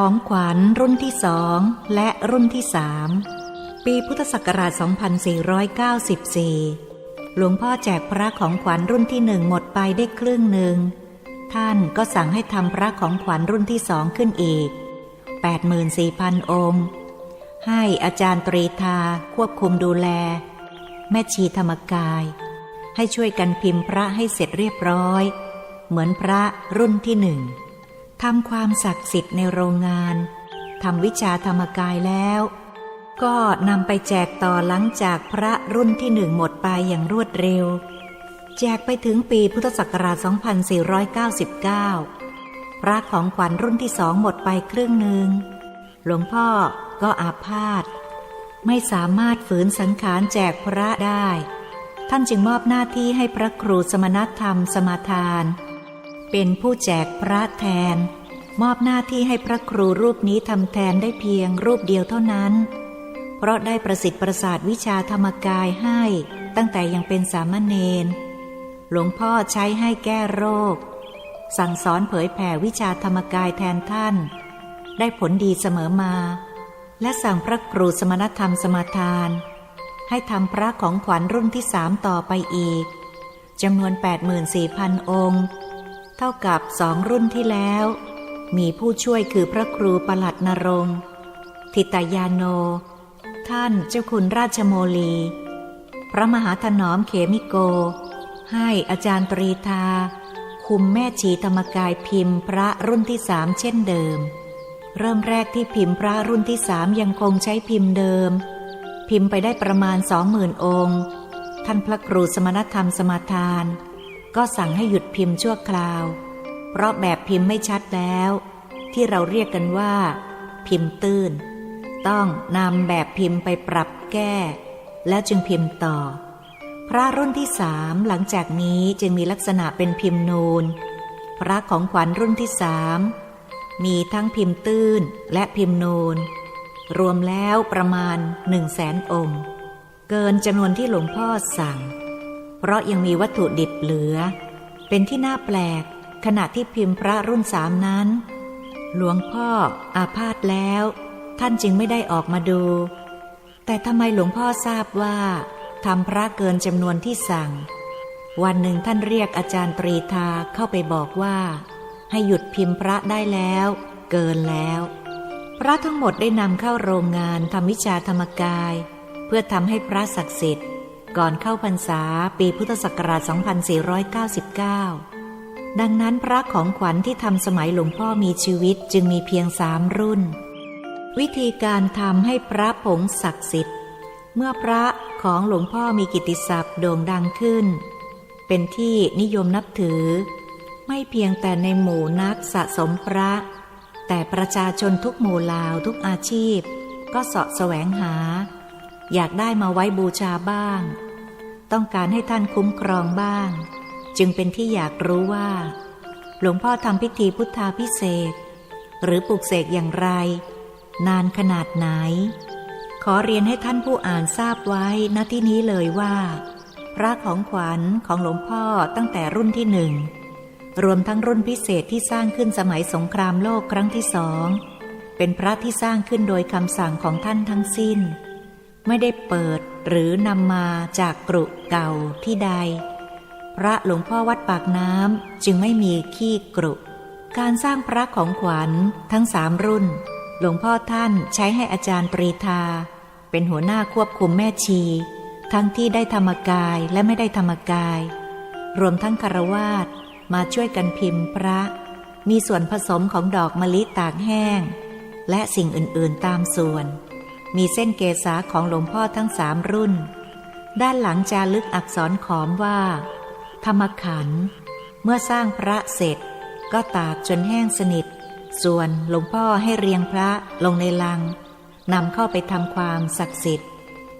ของขวัญรุ่นที่สองและรุ่นที่สามปีพุทธศักราช 2494 หลวงพ่อแจกพระของขวัญรุ่นที่หนึ่งหมดไปได้ครึ่งหนึ่ง ท่านก็สั่งให้ทำพระของขวัญรุ่นที่สองขึ้นอีก 84,000 องค์ ให้อาจารย์ตรีทาควบคุมดูแล แม่ชีธรรมกาย ให้ช่วยกันพิมพ์พระให้เสร็จเรียบร้อย เหมือนพระรุ่นที่หนึ่ง ทำความศักดิ์สิทธิ์ในโรงงานทำวิชาธรรมกายแล้ว ก็นำไปแจกต่อหลังจากพระรุ่นที่หนึ่งหมดไปอย่างรวดเร็ว แจกไปถึงปีพุทธศักราช 2499 พระของขวัญรุ่นที่สองหมดไปครึ่งหนึ่ง หลวงพ่อก็อาพาธไม่สามารถฝืนสังขารแจกพระได้ ท่านจึงมอบหน้าที่ให้พระครูสมณธรรมสมาทาน เป็นผู้แจกพระแทน มอบหน้าที่ให้พระครูรูปนี้ทำแทนได้เพียงรูปเดียวเท่านั้น เพราะได้ประสิทธิ์ประสาทวิชาธรรมกายให้ตั้งแต่ยังเป็นสามเณรหลวงพ่อใช้ให้แก้โรค สั่งสอนเผยแผ่วิชาธรรมกายแทนท่าน ได้ผลดีเสมอมา และสั่งพระครูสมณธรรมสมาทาน ให้ทำพระของขวัญรุ่นที่สามต่อไปอีกจำนวน 84,000 องค์ เท่ากับสองรุ่นที่แล้ว มีผู้ช่วยคือพระครูประหลัดนรงทิตยาโน ท่านเจ้าคุณราชโมลี พระมหาถนอมเขมิโก ให้อาจารย์ตรีทา คุมแม่ชีธรรมกายพิมพ์พระรุ่นที่สามเช่นเดิม เริ่มแรกที่พิมพ์พระรุ่นที่สามยังคงใช้พิมพ์เดิม พิมพ์ไปได้ประมาณสองหมื่นองค์ ท่านพระครูสมณธรรมสมาทาน ก็สั่งให้หยุดพิมพ์ชั่วคราว เพราะแบบพิมพ์ไม่ชัดแล้ว ที่เราเรียกกันว่า พิมพ์ตื้น ต้องนำแบบพิมพ์ไปปรับแก้ แล้วจึงพิมพ์ต่อ พระรุ่นที่สามหลังจากนี้จึงมีลักษณะเป็นพิมพ์นูน พระของขวัญรุ่นที่สามมีทั้งพิมพ์ตื้นและพิมพ์นูน รวมแล้วประมาณหนึ่งแสนองค์ เกินจำนวนที่หลวงพ่อสั่ง เพราะยังมีวัตถุดิบเหลือ เป็นที่น่าแปลก ขณะที่พิมพ์พระรุ่นสามนั้น หลวงพ่ออาพาธแล้ว ท่านจึงไม่ได้ออกมาดู แต่ทำไมหลวงพ่อทราบว่าทำพระเกินจำนวนที่สั่ง วันหนึ่งท่านเรียกอาจารย์ตรีทาเข้าไปบอกว่า ให้หยุดพิมพ์พระได้แล้ว เกินแล้ว พระทั้งหมดได้นำเข้าโรงงานทำวิชาธรรมกาย เพื่อทำให้พระศักดิ์สิทธิ์ ก่อนเข้าพรรษาปีพุทธศักราช 2499 ดังนั้นพระของขวัญที่ทำสมัยหลวงพ่อมีชีวิตจึงมีเพียงสามรุ่น วิธีการทำให้พระผงศักดิ์สิทธิ์ เมื่อพระของหลวงพ่อมีกิตติศัพท์โด่งดังขึ้น เป็นที่นิยมนับถือ ไม่เพียงแต่ในหมู่นักสะสมพระ แต่ประชาชนทุกหมู่ลาวทุกอาชีพ ก็เสาะแสวงหาอยากได้มาไว้บูชาบ้าง ต้องการให้ท่านคุ้มครองบ้าง จึงเป็นที่อยากรู้ว่า หลวงพ่อทำพิธีพุทธาพิเศษ หรือปลุกเสกอย่างไร นานขนาดไหน ขอเรียนให้ท่านผู้อ่านทราบไว้ณที่นี้เลยว่า พระของขวัญของหลวงพ่อตั้งแต่รุ่นที่หนึ่งรวมทั้งรุ่นพิเศษที่สร้างขึ้นสมัยสงครามโลกครั้งที่สอง เป็นพระที่สร้างขึ้นโดยคำสั่งของท่านทั้งสิ้น ไม่ได้เปิดหรือนำมาจากกรุเก่าที่ใด พระหลวงพ่อวัดปากน้ำจึงไม่มีขี้กรุ การสร้างพระของขวัญทั้งสามรุ่น หลวงพ่อท่านใช้ให้อาจารย์ปรีทา เป็นหัวหน้าควบคุมแม่ชี ทั้งที่ได้ธรรมกายและไม่ได้ธรรมกาย รวมทั้งคารวาสมาช่วยกันพิมพ์พระ มีส่วนผสมของดอกมะลิตากแห้ง และสิ่งอื่นๆตามส่วน มีเส้นเกษาของหลวงพ่อทั้งสามรุ่น ด้านหลังจารึกอักษรขอมว่า ธรรมขัน เมื่อสร้างพระเสร็จ ก็ตากจนแห้งสนิท ส่วนหลวงพ่อให้เรียงพระลงในลังนำเข้าไปทำความศักดิ์สิทธิ์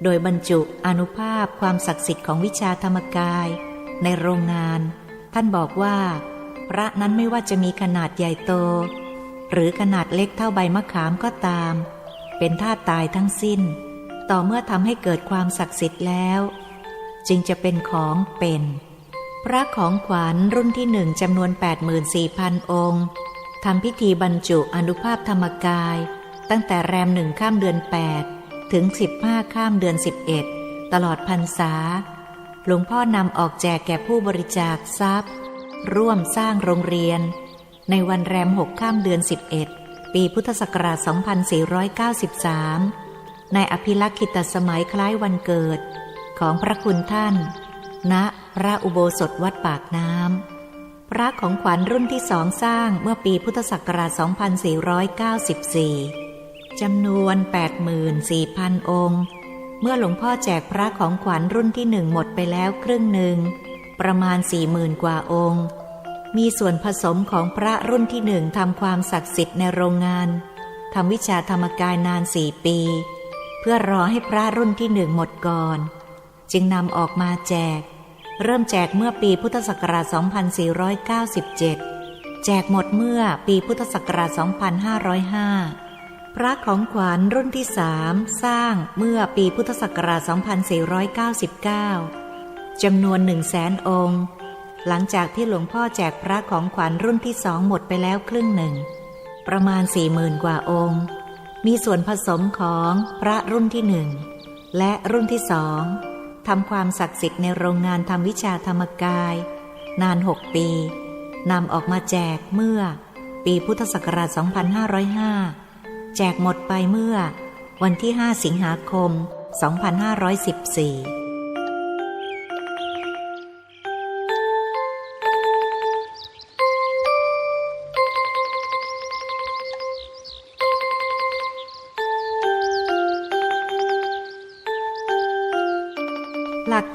โดยบรรจุอนุภาพความศักดิ์สิทธิ์ของวิชาธรรมกาย ในโรงงาน ท่านบอกว่า พระนั้นไม่ว่าจะมีขนาดใหญ่โต หรือขนาดเล็กเท่าใบมะขามก็ตาม เป็นธาตุตายทั้งสิ้น ต่อเมื่อทำให้เกิดความศักดิ์สิทธิ์แล้ว จึงจะเป็นของเป็น พระของขวัญรุ่นที่หนึ่งจำนวน 84,000 องค์ทำพิธีบรรจุอนุภาพธรรมกาย ตั้งแต่แรมหนึ่งข้ามเดือน 8 ถึง 15 ข้ามเดือน 11 ตลอดพรรษา หลวงพ่อนำออกแจกแก่ผู้บริจาคทรัพย์ ร่วมสร้างโรงเรียน ในวันแรม6ข้ามเดือน 11 ปีพุทธศักราช 2493 ในอภิลักษิตสมัยคล้ายวันเกิด ของพระคุณท่าน ณ พระอุโบสถวัดปากน้ำ พระของขวัญรุ่นที่สองสร้างเมื่อปีพุทธศักราช 2494 จำนวน 84,000 องค์ เมื่อหลวงพ่อแจกพระของขวัญรุ่นที่หนึ่งหมดไปแล้วครึ่งหนึ่ง ประมาณ 40,000 กว่าองค์ มีส่วนผสมของพระรุ่นที่หนึ่งทำความศักดิ์สิทธิ์ในโรงงานทำวิชาธรรมกายนานสี่ปี เพื่อรอให้พระรุ่นที่หนึ่งหมดก่อน จึงนำออกมาแจก เริ่มแจกเมื่อปีพุทธศักราช 2497 แจกหมดเมื่อปีพุทธศักราช 2505 พระของขวัญรุ่นที่สามสร้างเมื่อปีพุทธศักราช 2499จำนวนหนึ่งแสนองค์ หลังจากที่หลวงพ่อแจกพระของขวัญรุ่นที่สองหมดไปแล้วครึ่งหนึ่ง ประมาณสี่หมื่นกว่าองค์ มีส่วนผสมของพระรุ่นที่หนึ่งและรุ่นที่สองทำความศักดิ์สิทธิ์ในโรงงานทำวิชาธรรมกาย นานหกปีนำออกมาแจกเมื่อ ปีพุทธศักราช 2505 แจกหมดไปเมื่อ วันที่ 5 สิงหาคม 2514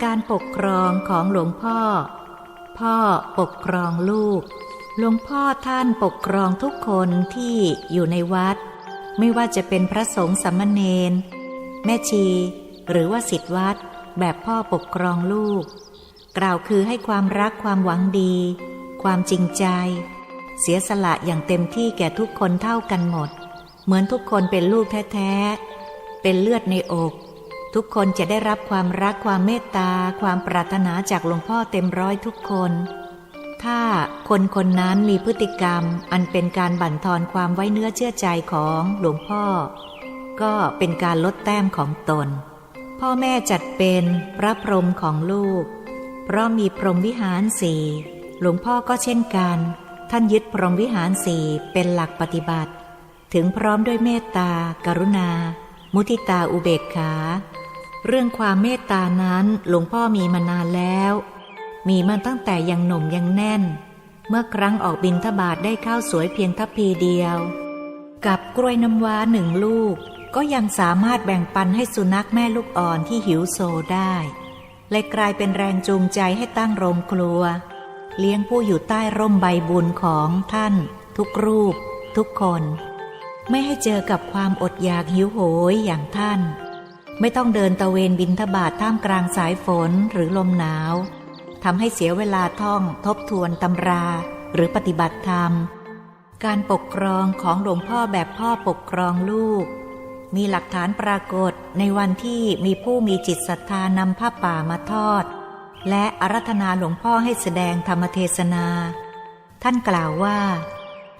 การปกครองของหลวงพ่อ พ่อปกครองลูก หลวงพ่อท่านปกครองทุกคนที่อยู่ในวัด ไม่ว่าจะเป็นพระสงฆ์สามเณรแม่ชี หรือว่าสิทธิวัด แบบพ่อปกครองลูก กล่าวคือให้ความรักความหวังดี ความจริงใจ เสียสละอย่างเต็มที่แก่ทุกคนเท่ากันหมด เหมือนทุกคนเป็นลูกแท้ๆเป็นเลือดในอก ทุกคนจะได้รับความรักความเมตตา ความปรารถนาจากหลวงพ่อเต็มร้อยทุกคน ถ้าคนคนนั้นมีพฤติกรรม อันเป็นการบั่นทอนความไว้เนื้อเชื่อใจของหลวงพ่อ ก็เป็นการลดแต้มของตน พ่อแม่จัดเป็นพระพรหมของลูก เพราะมีพรหมวิหารสี่หลวงพ่อก็เช่นกัน ท่านยึดพรหมวิหารสี่เป็นหลักปฏิบัติ ถึงพร้อมด้วยเมตตากรุณา มุทิตาอุเบกขา เรื่องความเมตตานั้นหลวงพ่อมีมานานแล้ว มีมาตั้งแต่ยังหนุ่มยังแน่น เมื่อครั้งออกบินทบาทได้ข้าวสวยเพียงทัพพีเดียว กับกล้วยน้ำว้าหนึ่งลูก ก็ยังสามารถแบ่งปันให้สุนัขแม่ลูกอ่อนที่หิวโซได้เลยกลายเป็นแรงจูงใจให้ตั้งโรงครัว เลี้ยงผู้อยู่ใต้ร่มใบบุญของท่าน ทุกรูป ทุกคน ไม่ให้เจอกับความอดอยากหิวโหยอย่างท่าน ไม่ต้องเดินตะเวนบินทบาทท่ามกลางสายฝนหรือลมหนาวทำให้เสียเวลาท่องทบทวนตำราหรือปฏิบัติธรรม การปกครองของหลวงพ่อแบบพ่อปกครองลูก มีหลักฐานปรากฏในวันที่มีผู้มีจิตศรัทธานำผ้าป่ามาทอด และอารัธนาหลวงพ่อให้แสดงธรรมเทศนา ท่านกล่าวว่า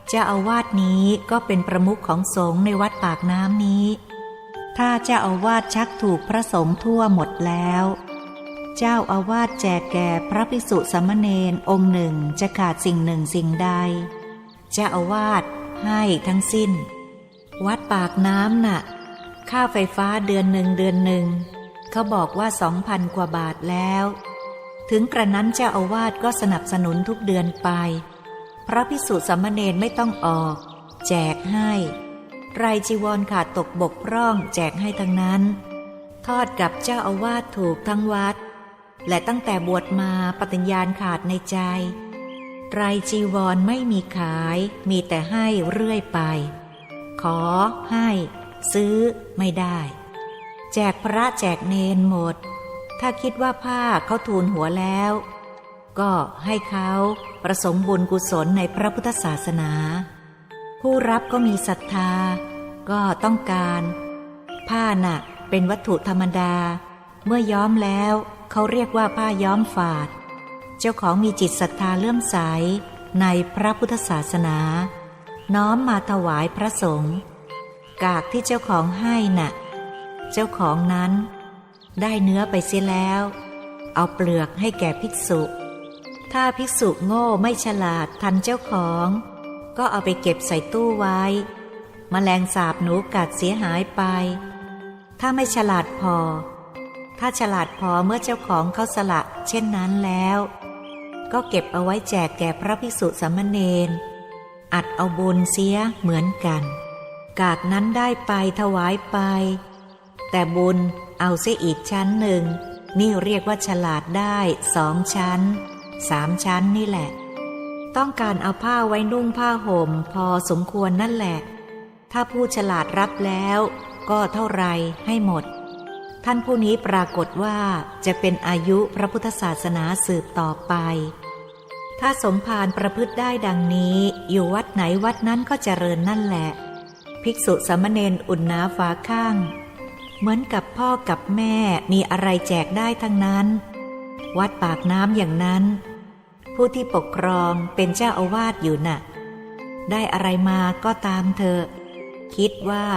เจ้าอาวาสนี้ก็เป็นประมุขของสงฆ์ในวัดปากน้ำนี้ ถ้าเจ้าอาวาสชักถูกพระสงฆ์ทั่วหมดแล้ว เจ้าอาวาสแจกแก่พระภิกษุสามเณรองค์หนึ่งจะขาดสิ่งหนึ่งสิ่งใด เจ้าอาวาสให้ทั้งสิ้น วัดปากน้ำน่ะ ค่าไฟฟ้าเดือนหนึ่งเดือนหนึ่ง เขาบอกว่าสองพันกว่าบาทแล้ว ถึงกระนั้นเจ้าอาวาสก็สนับสนุนทุกเดือนไป พระพิสุสามเณรไม่ต้องออก แจกให้ ไรจีวรขาดตกบกพร่องแจกให้ทั้งนั้น ทอดกับเจ้าอาวาสถูกทั้งวัด และตั้งแต่บวชมาปฏิญญาณขาดในใจไตรจีวรไม่มีขายมีแต่ให้เรื่อยไป ขอให้ ซื้อไม่ได้ แจกพระแจกเนนหมด ถ้าคิดว่าผ้าเขาทูลหัวแล้ว ก็ให้เขาประสมบุญกุศลในพระพุทธศาสนา ผู้รับก็มีศรัทธา ก็ต้องการ ผ้าหนะเป็นวัตถุธรรมดา เมื่อย้อมแล้วเขาเรียกว่าผ้าย้อมฝาด เจ้าของมีจิตศรัทธาเลื่อมใสในพระพุทธศาสนา น้อมมาถวายพระสงฆ์กากที่เจ้าของให้น่ะ เจ้าของนั้น ได้เนื้อไปเสียแล้ว เอาเปลือกให้แก่ภิกษุ ถ้าภิกษุโง่ไม่ฉลาดทันเจ้าของ ก็เอาไปเก็บใส่ตู้ไว้มแมลงสาบหนูกัดเสียหายไป ถ้าไม่ฉลาดพอ ถ้าฉลาดพอเมื่อเจ้าของเขาสละ เช่นนั้นแล้ว ก็เก็บเอาไว้แจกแก่พระภิกษุสามเณรอัดเอาบุญเสียเหมือนกัน กากนั้นได้ไปถวายไป แต่บุญเอาเสียอีกชั้นหนึ่ง นี่เรียกว่าฉลาดได้สองชั้นสามชั้นนี่แหละ ต้องการเอาผ้าไว้นุ่งผ้าห่มพอสมควรนั่นแหละ ถ้าผู้ฉลาดรับแล้วก็เท่าไรให้หมด ท่านผู้นี้ปรากฏว่าจะเป็นอายุพระพุทธศาสนาสืบต่อไป ถ้าสมภารประพฤติได้ดังนี้ อยู่วัดไหนวัดนั้นก็เจริญนั่นแหละ ภิกษุสามเณรอุ่นนาฟ้าข้าง เหมือนกับพ่อกับแม่มีอะไรแจกได้ทั้งนั้น วัดปากน้ำอย่างนั้น ผู้ที่ปกครองเป็นเจ้าอาวาสอยู่น่ะ ได้อะไรมาก็ตามเธอ คิดว่า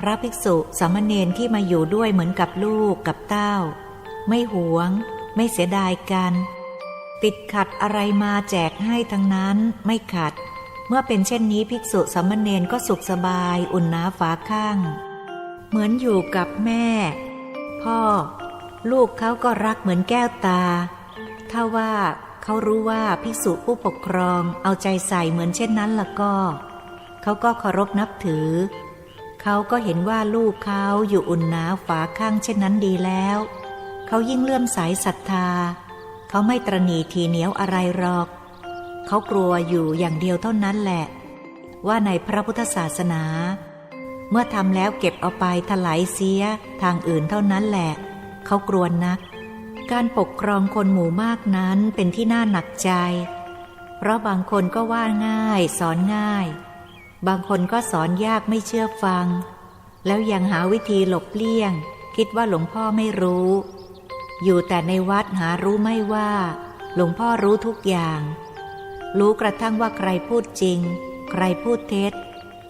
พระภิกษุสามเณรที่มาอยู่ด้วยเหมือนกับลูกกับเต้า ไม่หวง ไม่เสียดายกัน ติดขัดอะไรมาแจกให้ทั้งนั้นไม่ขัด เมื่อเป็นเช่นนี้ภิกษุสามเณรก็สุขสบายอุ่นหนาฝาข้าง เหมือนอยู่กับแม่ พ่อ ลูกเขาก็รักเหมือนแก้วตาถ้าว่า เขารู้ว่าภิกษุผู้ปกครองเอาใจใส่เหมือนเช่นนั้นล่ะก็ เขาก็เคารพนับถือ เขาก็เห็นว่าลูกเขาอยู่อุ่นหนาฝาข้างเช่นนั้นดีแล้ว เขายิ่งเลื่อมใสศรัทธา เขาไม่ตรณีทีเหนียวอะไรหรอก เขากลัวอยู่อย่างเดียวเท่านั้นแหละ ว่าในพระพุทธศาสนา เมื่อทำแล้วเก็บเอาไปถลายเสียทางอื่นเท่านั้นแหละ เขากลัวนัก การปกครองคนหมู่มากนั้นเป็นที่น่าหนักใจ เพราะบางคนก็ว่าง่าย สอนง่าย บางคนก็สอนยากไม่เชื่อฟัง แล้วยังหาวิธีหลบเลี่ยง คิดว่าหลวงพ่อไม่รู้ อยู่แต่ในวัดหารู้ไม่ว่า หลวงพ่อรู้ทุกอย่าง รู้กระทั่งว่าใครพูดจริง ใครพูดเท็จ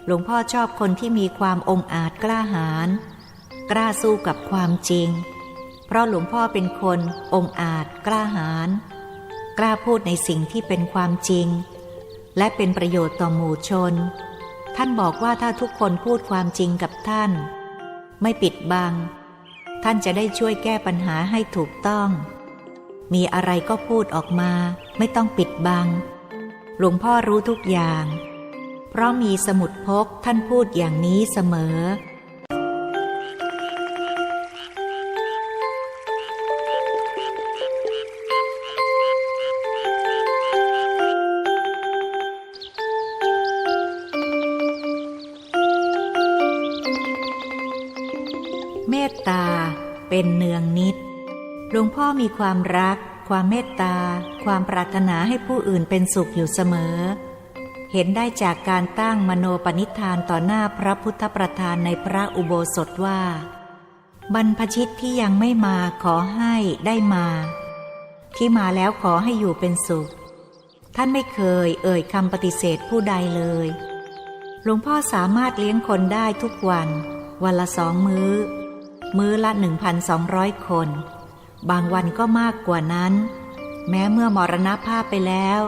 หลวงพ่อชอบคนที่มีความองอาจกล้าหาญกล้าสู้กับความจริง เพราะหลวงพ่อเป็นคนองอาจกล้าหาญกล้าพูดในสิ่งที่เป็นความจริง และเป็นประโยชน์ต่อหมู่ชน ท่านบอกว่าถ้าทุกคนพูดความจริงกับท่าน ไม่ปิดบัง ท่านจะได้ช่วยแก้ปัญหาให้ถูกต้อง มีอะไรก็พูดออกมาไม่ต้องปิดบัง หลวงพ่อรู้ทุกอย่าง เพราะมีสมุดพกท่านพูดอย่างนี้เสมอ หลวงพ่อมีความรัก ความเมตตา ความปรารถนาให้ผู้อื่นเป็นสุขอยู่เสมอ เห็นได้จากการตั้งมโนปณิธานต่อหน้าพระพุทธประธานในพระอุโบสถว่า บรรพชิตที่ยังไม่มาขอให้ได้มา ที่มาแล้วขอให้อยู่เป็นสุข ท่านไม่เคยเอ่ยคำปฏิเสธผู้ใดเลย หลวงพ่อสามารถเลี้ยงคนได้ทุกวัน วันละสองมื้อ มื้อละ 1,200 คน บางวันก็มากกว่านั้น แม้เมื่อมรณภาพไปแล้ว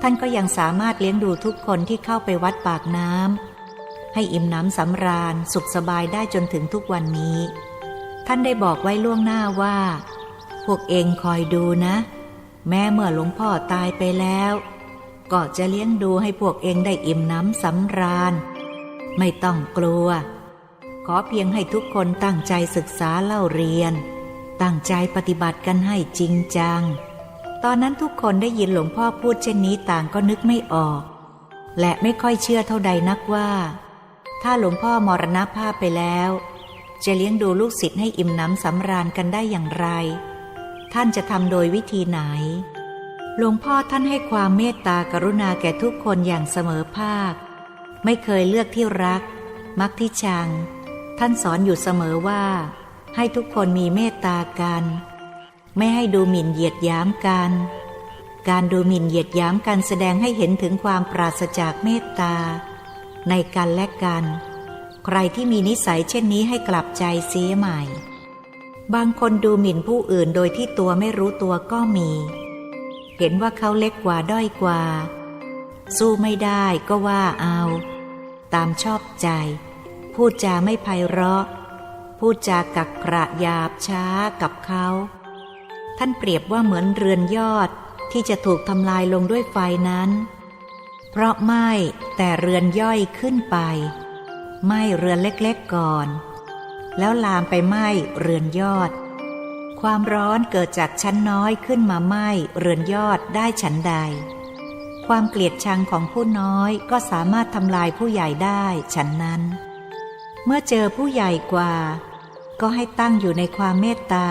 ท่านก็ยังสามารถเลี้ยงดูทุกคนที่เข้าไปวัดปากน้ำให้อิ่มน้ำสำราญสุขสบายได้จนถึงทุกวันนี้ ท่านได้บอกไว้ล่วงหน้าว่า พวกเองคอยดูนะ แม้เมื่อหลวงพ่อตายไปแล้ว ก็จะเลี้ยงดูให้พวกเองได้อิ่มน้ำสำราญ ไม่ต้องกลัว ขอเพียงให้ทุกคนตั้งใจศึกษาเล่าเรียน ตั้งใจปฏิบัติกันให้จริงจัง ตอนนั้นทุกคนได้ยินหลวงพ่อพูดเช่นนี้ต่างก็นึกไม่ออก และไม่ค่อยเชื่อเท่าใดนักว่า ถ้าหลวงพ่อมรณภาพไปแล้ว จะเลี้ยงดูลูกศิษย์ให้อิ่มน้ำสำราญกันได้อย่างไร ท่านจะทำโดยวิธีไหน หลวงพ่อท่านให้ความเมตตากรุณาแก่ทุกคนอย่างเสมอภาค ไม่เคยเลือกที่รัก มักที่ชัง ท่านสอนอยู่เสมอว่า ให้ทุกคนมีเมตตากัน ไม่ให้ดูหมิ่นเหยียดหยามกัน การดูหมิ่นเหยียดหยามกันแสดงให้เห็นถึงความปราศจากเมตตา ในกันและกัน ใครที่มีนิสัยเช่นนี้ให้กลับใจเสียใหม่ บางคนดูหมิ่นผู้อื่นโดยที่ตัวไม่รู้ตัวก็มี เห็นว่าเขาเล็กกว่าด้อยกว่า สู้ไม่ได้ก็ว่าเอา ตามชอบใจ พูดจาไม่ไพเราะ พูดจากักกระยาบช้ากับเขา ท่านเปรียบว่าเหมือนเรือนยอดที่จะถูกทำลายลงด้วยไฟนั้น เพราะไม่แต่เรือนย่อยขึ้นไปไหม่เรือนเล็กๆก่อน แล้วลามไปไหม้เรือนยอด ความร้อนเกิดจากชั้นน้อยขึ้นมาไหม้เรือนยอดได้ฉันใด ความเกลียดชังของผู้น้อยก็สามารถทำลายผู้ใหญ่ได้ฉันนั้น เมื่อเจอผู้ใหญ่กว่า ก็ให้ตั้งอยู่ในความเมตตา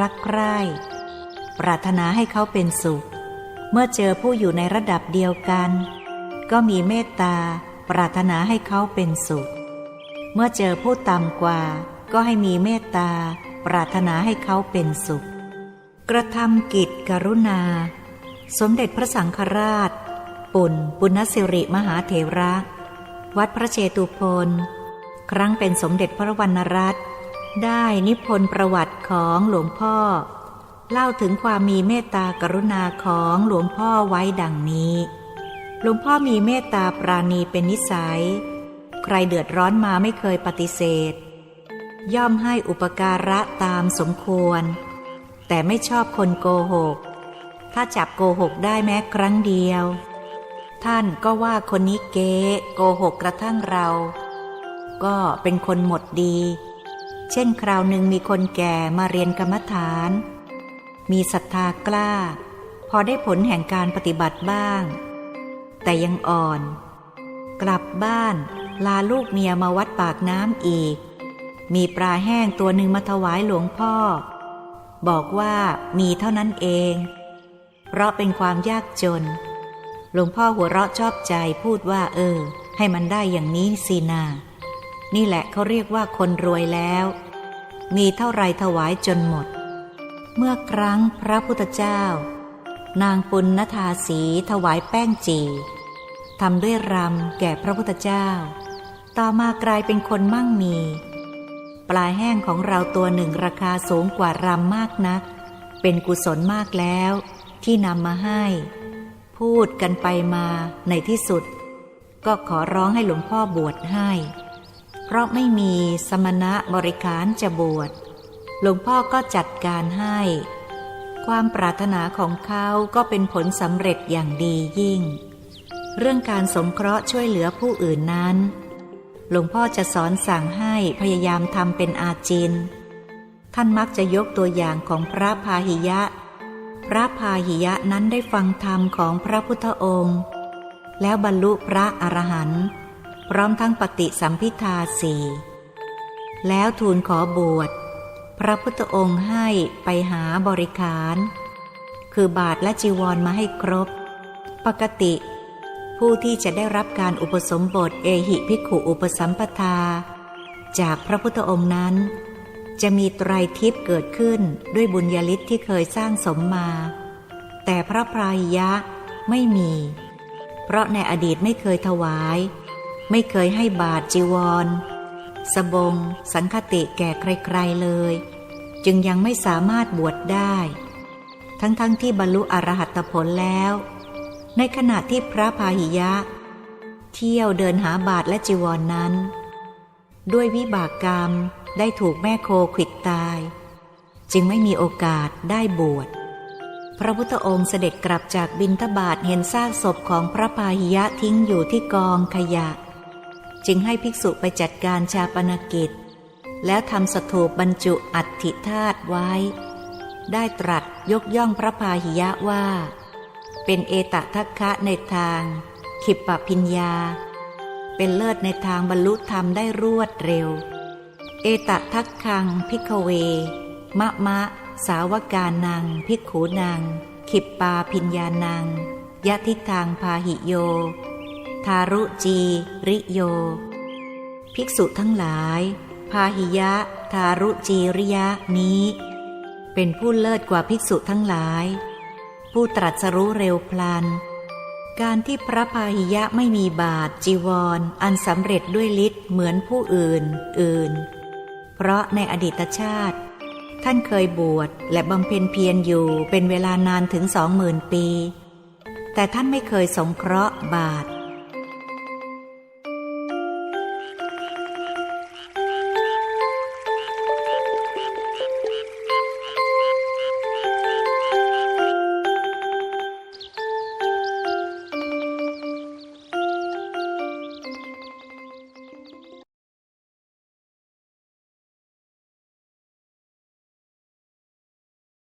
รักใคร่ ปรารถนาให้เขาเป็นสุข เมื่อเจอผู้อยู่ในระดับเดียวกัน ก็มีเมตตา ปรารถนาให้เขาเป็นสุข เมื่อเจอผู้ต่ำกว่า ก็ให้มีเมตตา ปรารถนาให้เขาเป็นสุข กระทำกิจกรุณา สมเด็จพระสังฆราช ปุ่นปุณสิริมหาเถระ วัดพระเชตุพนครั้งเป็นสมเด็จพระวรรณรัตน์ ได้นิพนธ์ประวัติของหลวงพ่อ เล่าถึงความมีเมตตากรุณาของหลวงพ่อไว้ดังนี้ หลวงพ่อมีเมตตาปราณีเป็นนิสัย ใครเดือดร้อนมาไม่เคยปฏิเสธ ย่อมให้อุปการะตามสมควร แต่ไม่ชอบคนโกหก ถ้าจับโกหกได้แม้ครั้งเดียว ท่านก็ว่าคนนี้เก๊โกหกกระทั่งเรา ก็เป็นคนหมดดี เช่นคราวหนึ่งมีคนแก่มาเรียนกรรมฐาน มีศรัทธากล้า พอได้ผลแห่งการปฏิบัติบ้าง แต่ยังอ่อน กลับบ้านลาลูกเมียมาวัดปากน้ำอีก มีปลาแห้งตัวหนึ่งมาถวายหลวงพ่อ บอกว่ามีเท่านั้นเอง เพราะเป็นความยากจน หลวงพ่อหัวเราะชอบใจพูดว่า เออ ให้มันได้อย่างนี้สินา นี่แหละเขาเรียกว่าคนรวยแล้ว มีเท่าไรถวายจนหมด เมื่อครั้งพระพุทธเจ้า นางปุณณธาสีถวายแป้งจีทำด้วยรำแก่พระพุทธเจ้า ต่อมากลายเป็นคนมั่งมี ปลาแห้งของเราตัวหนึ่งราคาสูงกว่ารำมากนัก เป็นกุศลมากแล้วที่นำมาให้ พูดกันไปมาในที่สุด ก็ขอร้องให้หลวงพ่อบวชให้ เพราะไม่มีสมณะบริการจะบวช หลวงพ่อก็จัดการให้ ความปรารถนาของเขาก็เป็นผลสำเร็จอย่างดียิ่ง เรื่องการสงเคราะห์ช่วยเหลือผู้อื่นนั้น หลวงพ่อจะสอนสั่งให้พยายามทำเป็นอาจิน ท่านมักจะยกตัวอย่างของพระพาหิยะ พระพาหิยะนั้นได้ฟังธรรมของพระพุทธองค์ แล้วบรรลุพระอรหันต์ พร้อมทั้งปฏิสัมพิทาสีแล้วทูลขอบวช พระพุทธองค์ให้ไปหาบริขาร คือบาทและจีวรมาให้ครบ ปกติ ผู้ที่จะได้รับการอุปสมบทเอหิภิกขุอุปสัมปทา จากพระพุทธองค์นั้น จะมีไตรทิพย์เกิดขึ้นด้วยบุญญาลิศที่เคยสร้างสมมา แต่พระพรายยะไม่มี เพราะในอดีตไม่เคยถวาย ไม่เคยให้บาทจีวร สบง สังคติแก่ใครๆเลย จึงยังไม่สามารถบวชได้ ทั้งๆทที่บรรลุอรหัตผลแล้ว ในขณะที่พระพาหิยะ เที่ยวเดินหาบาทและจีวรนนั้น ด้วยวิบากกรรมได้ถูกแม่โคขวิดตาย จึงไม่มีโอกาสได้บวชพระพุทธองค์เสด็จกลับจากบินทบาทเห็นซากศพของพระพาหิยะทิ้งอยู่ที่กองขยะ จึงให้ภิกษุไปจัดการชาปนกิจ แล้วทำสถูปบรรจุอัฐิธาตุไว้ ได้ตรัสยกย่องพระพาหิยะว่า เป็นเอตทัคคะในทาง ขิปปพิญญา เป็นเลิศในทางบรรลุธรรมได้รวดเร็ว เอตทัคคังพิกเว มะมะ สาวกานัง พิกขูนัง ขิปปาพิญญานังยะทิทางพาหิโย ทารุจี ริโย ภิกษุทั้งหลาย พาหิยะ ทารุจีริยะนี้ เป็นผู้เลิศกว่าภิกษุทั้งหลาย ผู้ตรัสรู้เร็วพลัน การที่พระพาหิยะไม่มีบาทจีวรออันสำเร็จด้วยฤทธิ์เหมือนผู้อื่น อื่น เพราะในอดีตชาติ ท่านเคยบวชและบำเพ็ญเพียรอยู่เป็นเวลานานถึงสองหมื่นปี แต่ท่านไม่เคยสงเคราะห์บาท